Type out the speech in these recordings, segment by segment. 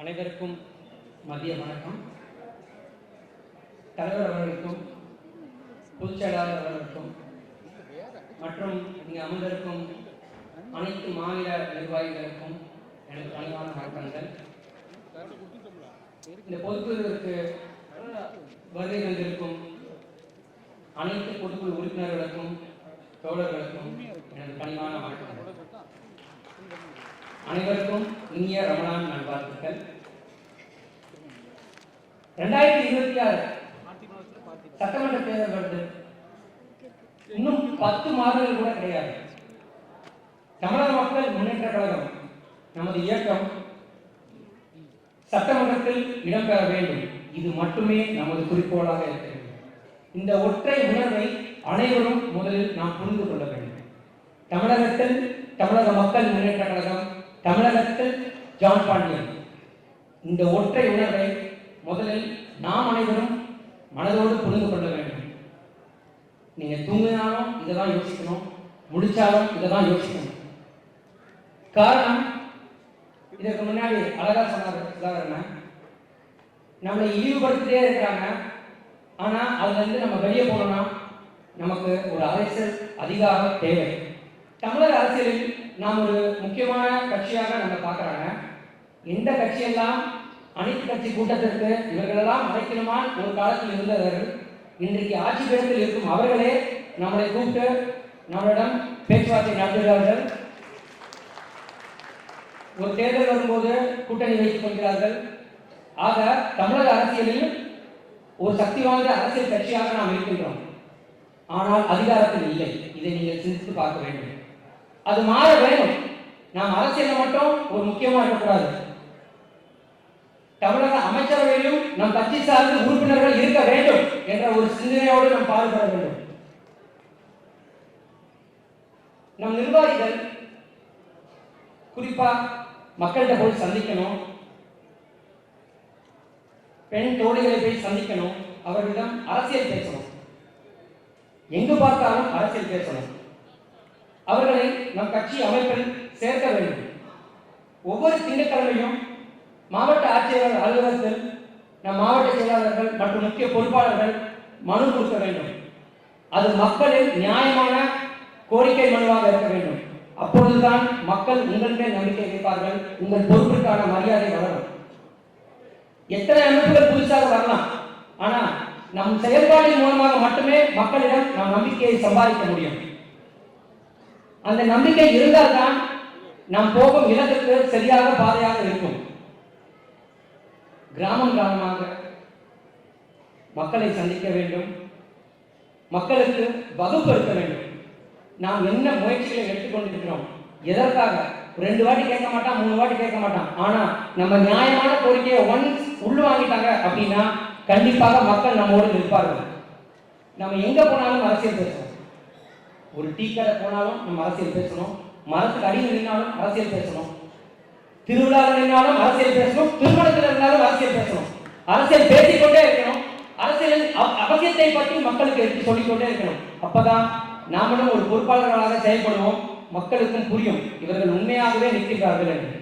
அனைவருக்கும் மதிய வணக்கம். தலைவர் அவர்களுக்கும் பொதுச் செயலாளர் அவர்களுக்கும் மற்றும் இங்கு அமர்ந்திருக்கும் அனைத்து மாநில நிர்வாகிகளுக்கும் எனது பணிவான வணக்கங்கள். இந்த பொதுக்குழுவிற்கு வருகை தந்திருக்கும் அனைத்து பொதுக்குழு உறுப்பினர்களுக்கும் தோழர்களுக்கும் எனது பணிவான வணக்கங்கள். அனைவருக்கும் இனிய ரமணான் நல்வாழ்த்துக்கள். ரெண்டாயிரத்தி இருபத்தி ஆறு சட்டமன்ற தேர்தல் வருது இன்னும் பத்து மாதங்கள் கூட கிடையாது. தமிழக மக்கள் முன்னேற்ற கழகம் நமது இயக்கம் சட்டமன்றத்தில் இடம்பெற வேண்டும். இது மட்டுமே நமது குறிக்கோளாக இருக்கிறது இந்த ஒற்றை உணர்வை அனைவரும் முதலில் நாம் புரிந்து கொள்ள வேண்டும். தமிழகத்தில் தமிழக மக்கள் முன்னேற்ற கழகம் தமிழகத்தில் ஜான் பாண்டியன். இந்த ஒற்றை உணர்வை முதலில் நாம் அனைவரும் மனதோடு புரிந்து கொள்ள வேண்டும். நீங்க தூங்கினாலும் இதை தான் யோசிக்கணும் முடிச்சாலும் இதை தான் யோசிக்கணும். காரணம் இதற்கு முன்னாடி அழகா சொன்னார் சுதாகரன் நம்மளை இழிவுபடுத்திட்டே இருக்கிறாங்க. ஆனா அதுல இருந்து நம்ம வெளியே போனோம்னா நமக்கு ஒரு அரசியல் அதிகாரம் தேவை. தமிழக அரசியலில் நாம் ஒரு முக்கியமான கட்சியாக நம்ம பார்க்கறாங்க. எந்த கட்சியெல்லாம் அனைத்து கட்சி கூட்டத்திற்கு இவர்களெல்லாம் அழைக்கணுமா ஒரு காலத்தில் இருந்தவர்கள் இன்றைக்கு ஆட்சி பேரத்தில் இருக்கும் அவர்களே நம்மளை கூப்பிட்டு நம்மளிடம் பேச்சுவார்த்தை நடத்துகிறார்கள். ஒரு தேர்தல் வரும்போது கூட்டணி வைத்துக் கொள்கிறார்கள். ஆக தமிழக அரசியலில் ஒரு சக்தி வாய்ந்த அரசியல் கட்சியாக நாம் இருக்கின்றோம். ஆனால் அதிகாரத்தில் இல்லை. இதை நீங்கள் சிந்தித்து பார்க்க வேண்டும். அது மாற வேண்டும். நாம் அரசியலில் மட்டும் ஒரு முக்கியமா இருக்கக்கூடாது. தமிழக அமைச்சரவையிலும் நம் கட்சி சார்ந்த உறுப்பினர்கள் இருக்க வேண்டும் என்ற ஒரு சிந்தனையோடு நாம் பாடுபட வேண்டும். நம் நிர்வாகிகள் குறிப்பா மக்கள்கிட்ட போய் சந்திக்கணும். பெண் தோழிகளை போய் சந்திக்கணும். அவர்களிடம் அரசியல் பேசணும். எங்கு பார்த்தாலும் அரசியல் பேசணும். அவர்களை நம் கட்சி அமைப்பில் சேர்க்க வேண்டும். ஒவ்வொரு திங்கட்கிழமையும் மாவட்ட ஆட்சியர் அலுவலகத்தில் நம் மாவட்ட செயலாளர்கள் மற்றும் முக்கிய பொறுப்பாளர்கள் மனு கொடுக்க வேண்டும். அது மக்களின் நியாயமான கோரிக்கை மனுவாக இருக்க வேண்டும். அப்பொழுதுதான் மக்கள் உங்கள் மேல் நம்பிக்கை வைப்பார்கள். உங்கள் பொறுப்பிற்கான மரியாதை வளரும். எத்தனை அமைப்புகள் புதுசாக வரலாம். ஆனால் நம் செயல்பாட்டின் மூலமாக மட்டுமே மக்களிடம் நம் நம்பிக்கையை சம்பாதிக்க முடியும். அந்த நம்பிக்கை இருந்தால் தான் நாம் போகும் இலக்குக்கு சரியாக பாதையாக இருக்கும். கிராமம் கிராமமாக மக்களை சந்திக்க வேண்டும். மக்களுக்கு வகுப்படுத்த வேண்டும். நாம் என்ன முயற்சிகளை எடுத்துக்கொண்டிருக்கிறோம்? எதற்காக? ரெண்டு வாட்டி கேட்க மாட்டான் மூணு வாட்டி கேட்க மாட்டான். ஆனா நம்ம நியாயமான கோரிக்கையை ஒன்ஸ் உள்ள வாங்கிட்டாங்க அப்படின்னா கண்டிப்பாக மக்கள் நம்மோடு நிற்பார்கள். நம்ம எங்க போனாலும் அரசியல் பேசணும் ஒரு டீ கடை போனாலும் நம்ம அரசியல் பேசணும். மரத்துக்கு அடியில் நின்னாலும் அரசியல் பேசணும். திருவிழாவில் நின்னாலும் அரசியல் பேசணும். திருமணத்தில் இருந்தாலும் அரசியல் பேசணும். அரசியல் பேசிக்கொண்டே இருக்கணும். அரசியல் அவசியத்தை பற்றி மக்களுக்கு எடுத்து சொல்லிக்கொண்டே இருக்கணும். அப்பதான் நாமளும் ஒரு பொறுப்பாளர்களாக செயல்படுவோம். மக்களுக்கும் புரியும். இவர்கள் உண்மையாகவே நிற்கிறார்கள் என்று.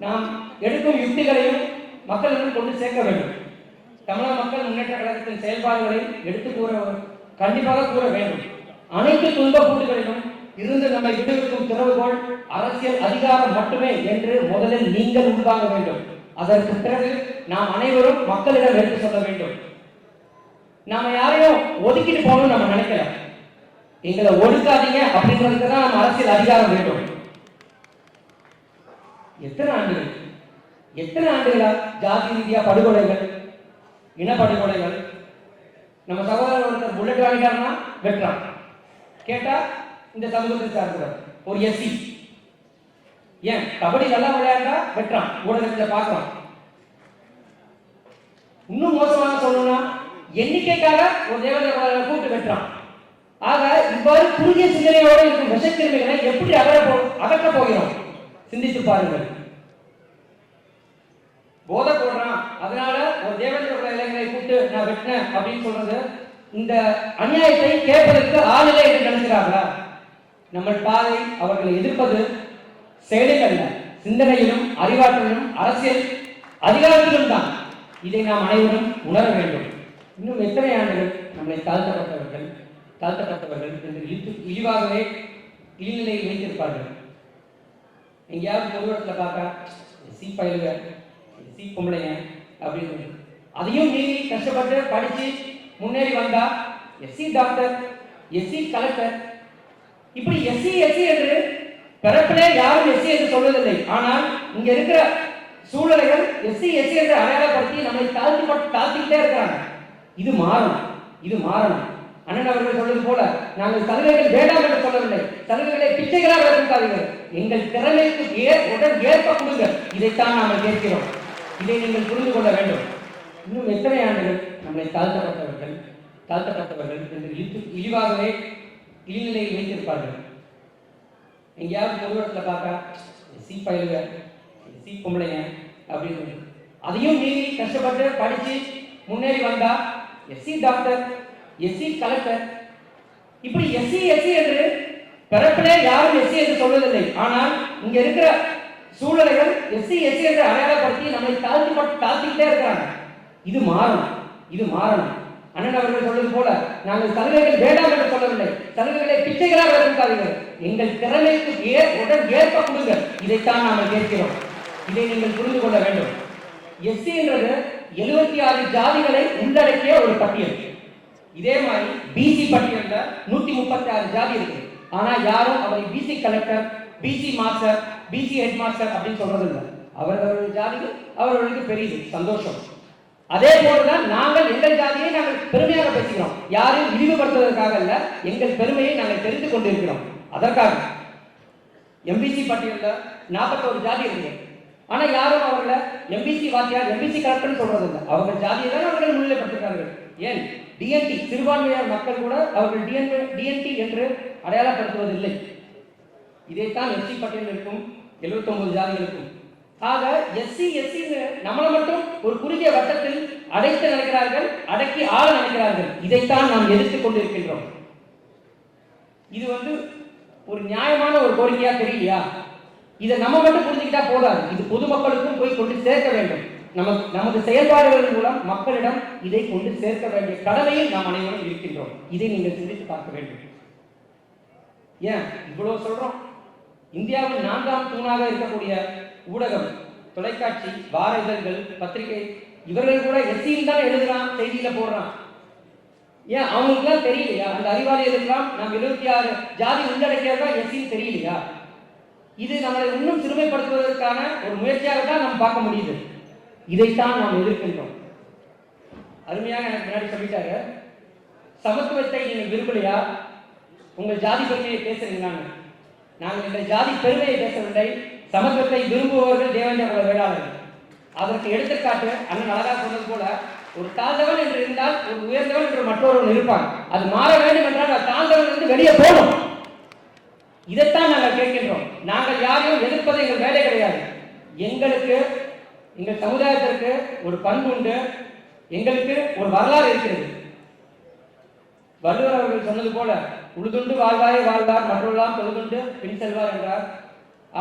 நாம் எடுக்கும் யுக்திகளையும் மக்களிடம் கொண்டு சேர்க்க வேண்டும். தமிழக மக்கள் முன்னேற்ற கழகத்தின் செயல்பாடுகளை எடுத்து கூற கண்டிப்பாக கூற வேண்டும். அனைத்து துன்பக்கூட்டுகளிலும் இருந்து நம்மை விடுவிக்கும் திறவுகோள் அரசியல் அதிகாரம் மட்டுமே என்று முதலில் நீங்கள் உள்வாங்க வேண்டும். அதற்கு பிறகு நாம் அனைவரும் மக்களிடம் எடுத்து சொல்ல வேண்டும். நாம யாரையும் ஒதுக்கிட்டு போகணும்னு நம்ம நினைக்கல. எங்களை ஒடுக்காதீங்க அப்படின்றதுக்கு தான் நம்ம அரசியல் அதிகாரம் வேண்டும். எத்தனை ஆண்டுகள்? எத்தனை ஆண்டுகளா ஜாதி ரீதியா படுகொலைகள் இனப்படுகொலைகள்? நம்ம சகோதரர் ஒருத்தர் புல்லட் வாங்கிட்டாருன்னா வெட்டுறான். கேட்டா இந்த சமூகத்தை சார்ந்தவர் ஒரு எஸ்சி ஏன்? கபடி நல்லா விளையாண்டா வெட்டுறான். ஊடகத்தில் பார்க்கலாம் இன்னும் மோசமாக சொல்லணும்னா எண்ணிக்கைக்காக ஒரு தேவதை கூட்டு வெட்டுறான். ஆக இவ்வாறு குறுகிய சிந்தனையோடு இருக்கும் விஷக்கிருமிகளை எப்படி அகற்ற போ அகற்ற போகிறோம்? சிந்தித்து பாருங்கள். போதை போடுறான். அதனால ஒரு தேவதை இளைஞரை கூப்பிட்டு நான் வெட்டினேன் அப்படின்னு சொல்றது இந்த அநியாயத்தை கேட்பதற்கு ஆளில்லை என்று நம்ம பாதை அவர்களை எதிர்ப்பது செயலில் அல்ல சிந்தனையிலும் அறிவாற்றலிலும் அரசியல் அதிகாரத்திலும் தான். இதை நாம் அனைவரும் உணர வேண்டும். இன்னும் எத்தனை ஆண்டுகள் நம்மளை தாழ்த்தப்பட்டவர்கள் தாழ்த்தப்பட்டவர்கள் என்று இழித்து இழிவாகவே இழிநிலையில் வைத்திருப்பார்கள். எங்கேயாவது பொதுவரத்தில் பார்க்க சி பயிலுக சி பொம்பளைங்க அப்படின்னு அதையும் மீறி கஷ்டப்பட்டு படித்து முன்னேறி வந்தா எஸ்சி டாக்டர் எஸ்சி கலெக்டர் இப்படி எஸ்சி எஸ்சி என்று பிறப்பிலே யாரும் எஸ்சி என்று சொல்வதில்லை ஆனால் இங்க இருக்கிற சூழலைகள் எஸ்சி எஸ்சி என்று அடையாளப்படுத்தி நம்மை தாழ்த்தி தாழ்த்திக்கிட்டே இருக்கிறாங்க. இது மாறணும். இது மாறணும். அண்ணன் அவர்கள் சொல்வது போல நாங்கள் சலுகைகள் வேண்டாம் என்று சொல்லவில்லை. சலுகைகளை பிச்சைகளாக இருக்காதீர்கள் எங்கள் திறமைக்கு ஏற் உடன் ஏற்ப கொடுங்க இதைத்தான் நாங்கள் கேட்கிறோம். இதை நீங்கள் புரிந்து கொள்ள வேண்டும். இன்னும் எத்தனை ஆண்டுகள் நம்மளை தாழ்த்தப்பட்டவர்கள் தாழ்த்தப்பட்டவர்கள் என்று இழிவாகவே கீழ்நிலையில் வைத்திருப்பார்கள் எங்கேயாவது பொதுவத்தில் பார்த்தா சி பயிலுக சி பொம்பளைங்க அப்படின்னு அதையும் மீறி கஷ்டப்பட்டு படித்து முன்னேறி வந்தா எஸ்சி டாக்டர் எஸ்சி கலெக்டர் இப்படி எஸ்சி எஸ்சி என்று பிறப்பிலே யாரும் எஸ்சி என்று சொல்வதில்லை ஆனால் இங்க இருக்கிற சூழலைகள் எஸ்சி எஸ்சி என்று அடையாளப்படுத்தி நம்மை தாழ்த்தி தாழ்த்திக்கிட்டே இருக்கிறாங்க. இது மாறணும். இது மாறணும். அண்ணன் அவர்கள் சொல்வது போல நாங்கள் சலுகைகள் வேண்டாம் என்று சொல்லவில்லை. சலுகைகளை பிச்சைகளாக கொடுக்காதீர்கள் எங்கள் திறமைக்கு ஏ உடன் ஏற்ப கொடுங்க இதைத்தான் நாங்கள் கேட்கிறோம். இதை நீங்கள் புரிந்து கொள்ள வேண்டும். எஸ்சி என்றது எழுபத்தி ஆறு ஜாதிகளை உள்ளடக்கிய ஒரு பட்டியல். இதே மாதிரி பிசி பட்டியல்ல நூத்தி முப்பத்தி ஆறு ஜாதி இருக்கு. ஆனா யாரும் அவரை BC collector BC master BC head master அப்படின்னு சொல்றது இல்லை அவரவர்கள் ஜாதிகள் அவர்களுக்கு பெரியது. சந்தோஷம். அதே போலதான் நாங்கள் எங்கள் ஜாதியை நாங்கள் பெருமையாக பேசுகிறோம். யாரையும் இழிவுபடுத்துவதற்காக அல்ல எங்கள் பெருமையை நாங்கள் தெரிந்து கொண்டிருக்கிறோம். அதற்காக எம்பிசி பட்டியலில் நாற்பத்தோரு ஜாதி இருக்கு. ஆனா யாரும் அவர்களை எம்பிசி வாத்தியார் எம்பிசி கலெக்டர்னு சொல்றது இல்லை அவர்கள் ஜாதியை தான் அவர்கள் முன்னிலைப்படுத்துகிறார்கள் ஏன்? டிஎன்டி சிறுபான்மையினர் மக்கள் கூட அவர்கள் டிஎன் டிஎன்டி என்று அடையாளப்படுத்துவதில்லை. இதைத்தான் எஸ்சி பட்டியல் இருக்கும் 79 ஜாதி இருக்கும். ஆக எஸ்சி எஸ்சி நம்மளை மட்டும் ஒரு குறுகிய வட்டத்தில் அடைத்து நினைக்கிறார்கள் அடக்கி ஆள நினைக்கிறார்கள். இதைத்தான் நாம் எதிர்த்து கொண்டிருக்கின்றோம். இது வந்து ஒரு நியாயமான ஒரு கோரிக்கையா தெரியலையா? இதை நம்ம மட்டும் புரிஞ்சுக்கிட்டா போதாது. இது பொதுமக்களுக்கும் போய் கொண்டு சேர்க்க வேண்டும். நம்ம நமது செயல்பாடுகள் மூலம் மக்களிடம் இதை கொண்டு சேர்க்க வேண்டிய கடமையில் நாம் அனைவரும் இருக்கின்றோம். இதை நீங்கள் சிந்தித்து பார்க்க வேண்டும். ஏன்? இவ்வளவு சொல்றோம். இந்தியாவில் நான்காம் தூணாக இருக்கக்கூடிய ஊடகம் தொலைக்காட்சி வார இதழ்கள் பத்திரிகை இவர்கள் கூட எஸ்சியில் தான் எழுதுறான் செய்தியில போடுறான். ஏன்? அவங்களுக்குலாம் தெரியலையா? அந்த அறிவாளிகளுக்கெல்லாம் நாம் எழுபத்தி ஆறு ஜாதி உள்ளடக்கியதா எஸ்சின்னு தெரியலையா? இது நம்மளை இன்னும் சிறுமைப்படுத்துவதற்கான ஒரு முயற்சியாக தான் நாம் பார்க்க முடியுது. இதைத்தான் நாம் எதிர்க்கின்றோம். அருமையாக எனக்கு முன்னாடி சொல்லிட்டாங்க. சமத்துவத்தை நீங்கள் விரும்பலையா? உங்கள் ஜாதி பெருமையை பேசுறீங்களான்னு நாங்கள் எங்கள் ஜாதி பெருமையை பேசவில்லை. சமத்துவத்தை விரும்புபவர்கள் தேவேந்திர குல வேளாளர்கள். அதற்கு எடுத்துக்காட்டு அண்ணன் அழகா சொன்னது போல ஒரு தாழ்ந்தவன் என்று இருந்தால் ஒரு உயர்ந்தவன் என்று மற்றொருவன் இருப்பான் அது மாற வேண்டும் என்றால் அந்த தாழ்ந்தவன் இருந்து வெளியே போகணும். இதைத்தான் நாங்கள் கேட்கின்றோம். நாங்கள் யாரையும் எதிர்ப்பது எங்கள் வேலை கிடையாது. எங்களுக்கு எங்கள் சமுதாயத்திற்கு ஒரு பண்பு உண்டு. எங்களுக்கு ஒரு வரலாறு இருக்கிறது. வள்ளுவர் அவர்கள் சொன்னது போல உழுதுண்டு வாழ்வாரே வாழ்வார் மற்றெல்லாம் தொழுதுண்டு பின் செல்வார் என்றார்.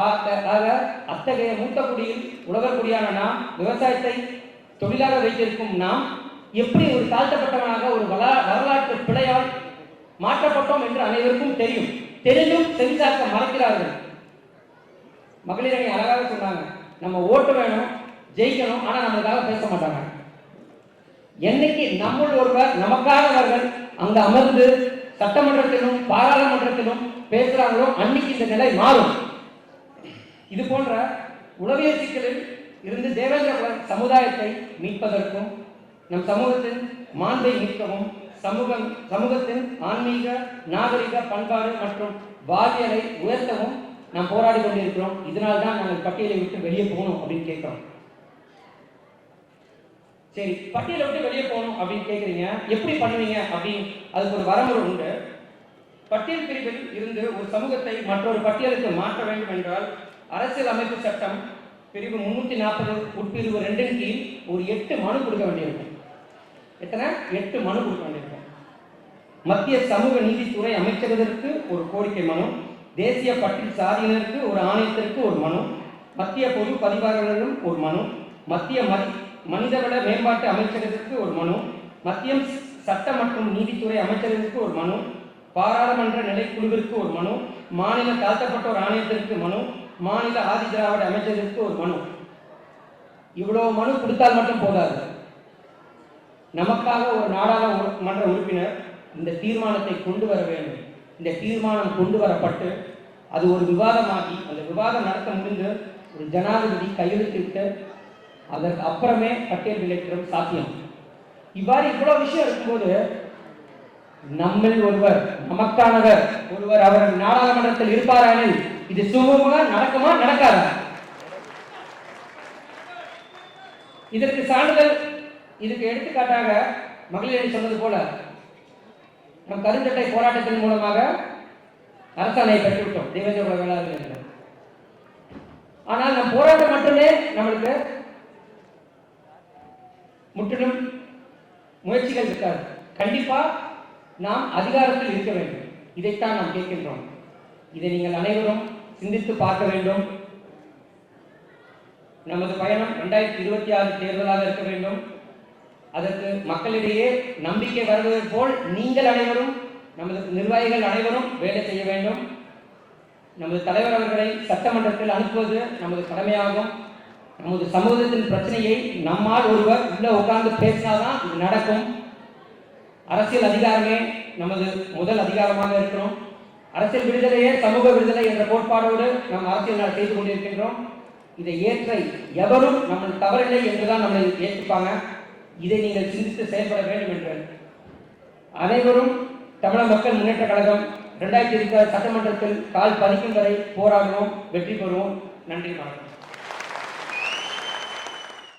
ஆக அத்தகைய மூத்த குடியில் உழவர் குடியான நாம் விவசாயத்தை தொழிலாக வைத்திருக்கும் நாம் எப்படி ஒரு தாழ்த்தப்பட்டவனாக ஒரு வள வரலாற்று பிழையால் மாற்றப்பட்டோம் என்று அனைவருக்கும் தெரியும். தெரிந்தும் செவிசாக்க மறக்கிறார்கள். மகளிரணி அழகாக சொன்னாங்க. நம்ம ஓட்டு வேணும் ஜெயிக்கணும் ஆனால் நம்மளுக்காக பேச மாட்டாங்க. என்னைக்கு நம்முள் ஒருவர் நமக்கானவர்கள் அங்கு அமர்ந்து சட்டமன்றத்திலும் பாராளுமன்றத்திலும் பேசுகிறாங்களோ அன்னைக்கு இந்த நிலை மாறும். இது போன்ற உளவியல் சிக்கலில் இருந்து தேவேந்திர சமுதாயத்தை மீட்பதற்கும் நம் சமூகத்தின் மாண்பை மீட்கவும் சமூகம் சமூகத்தின் ஆன்மீக நாகரிக பண்பாடு மற்றும் வாழ்வியலை உயர்த்தவும் நாம் போராடி கொண்டிருக்கிறோம். இதனால் தான் நாங்கள் பட்டியலை விட்டு வெளியே போகணும் அப்படின்னு கேட்குறோம். சரி பட்டியலை விட்டு வெளியே போகணும் அப்படின்னு கேட்குறீங்க. எப்படி பண்ணுவீங்க அப்படின்னு அதுக்கு ஒரு வரமுறை உண்டு. பட்டியல் பிரிவில் இருந்து ஒரு சமூகத்தை மற்றொரு பட்டியலுக்கு மாற்ற வேண்டும் என்றால் அரசியல் அமைப்பு சட்டம் பிரிவு முன்னூத்தி நாற்பது உட்பிரிவு ரெண்டின் கீழ் ஒரு எட்டு மனு கொடுக்க வேண்டியிருக்கும். எத்தனை? எட்டு மனு கொடுக்க வேண்டியிருக்கும். மத்திய சமூக நீதித்துறை அமைச்சகத்திற்கு ஒரு கோரிக்கை மனு தேசிய பட்டியல் சாதியினருக்கு ஒரு ஆணையத்திற்கு ஒரு மனு மத்திய பொது பதிவாளர்களும் ஒரு மனு மத்திய மதி மனிதவள மேம்பாட்டு அமைச்சகத்திற்கு ஒரு மனு மத்திய சட்ட மற்றும் நீதித்துறை அமைச்சகத்திற்கு ஒரு மனு பாராளுமன்ற நிலைக்குழுவிற்கு ஒரு மனு மாநில தாழ்த்தப்பட்டோர் ஆணையத்திற்கு மனு மாநில ஆதி திராவிட அமைச்சருக்கு ஒரு மனு. இவ்வளோ மனு கொடுத்தால் மட்டும் போதாது. நமக்காக ஒரு நாடாளுமன்ற உறுப்பினர் இந்த தீர்மானத்தை கொண்டு வர வேண்டும். இந்த தீர்மானம் கொண்டு வரப்பட்டு அது ஒரு விவாதமாகி அந்த விவாதம் நடத்த முடிந்து ஒரு ஜனாதிபதி கையெழுத்திட்டு அதற்கு அப்புறமே பட்டியல் வெளியிடும் சாத்தியம். இவ்வாறு இவ்வளோ விஷயம் இருக்கும்போது நம்மில் ஒருவர் நமக்கானவர் ஒருவர் அவர் நாடாளுமன்றத்தில் இருப்பாரானில் இது சுகமா நடக்குமா நடக்காதா? இதற்கு சான்றிதழ் இதுக்கு எடுத்துக்காட்டாக மகளிர் சொன்னது போல நம் கருந்தட்டை போராட்டத்தின் மூலமாக அரசாணையை பெற்றுவிட்டோம். தேவேந்திர வேளாண் ஆனால் நம் போராட்டம் மட்டுமே நம்மளுக்கு முற்றிலும் முயற்சிகள் இருக்காது. கண்டிப்பா நாம் அதிகாரத்தில் இருக்க வேண்டும். இதைத்தான் நாம் கேட்கின்றோம். இதை நீங்கள் அனைவரும் சிந்தித்து பார்க்க வேண்டும். நமது பயணம் ரெண்டாயிரத்தி இருபத்தி ஆறு தேர்தலாக இருக்க வேண்டும். அதற்கு மக்களிடையே நம்பிக்கை வருவது போல் நீங்கள் அனைவரும் நமது நிர்வாகிகள் அனைவரும் வேலை செய்ய வேண்டும். நமது தலைவர் அவர்களை சட்டமன்றத்தில் அனுப்புவது நமது கடமையாகும். நமது சமூகத்தின் பிரச்சனையை நம்மால் ஒருவர் உள்ள உட்கார்ந்து பேசினாதான் இது நடக்கும். அரசியல் அதிகாரமே நமது முதல் அதிகாரமாக இருக்கிறோம். அரசியல் விடுதலையே சமூக விடுதலை என்ற கோட்பாடோடு நாம் அரசியல் செய்து கொண்டிருக்கின்றோம். இதை ஏற்ற எவரும் நம்ம தவறில்லை என்றுதான் நம்மளை ஏற்றுப்பாங்க. இதை நீங்கள் சிந்தித்து செயல்பட வேண்டும் என்று. அனைவரும் தமிழக மக்கள் முன்னேற்ற கழகம் இரண்டாயிரத்தி இருபது சட்டமன்றத்தில் கால் பதிக்கும் வரை போராடுவோம் வெற்றி பெறுவோம். நன்றி வணக்கம்.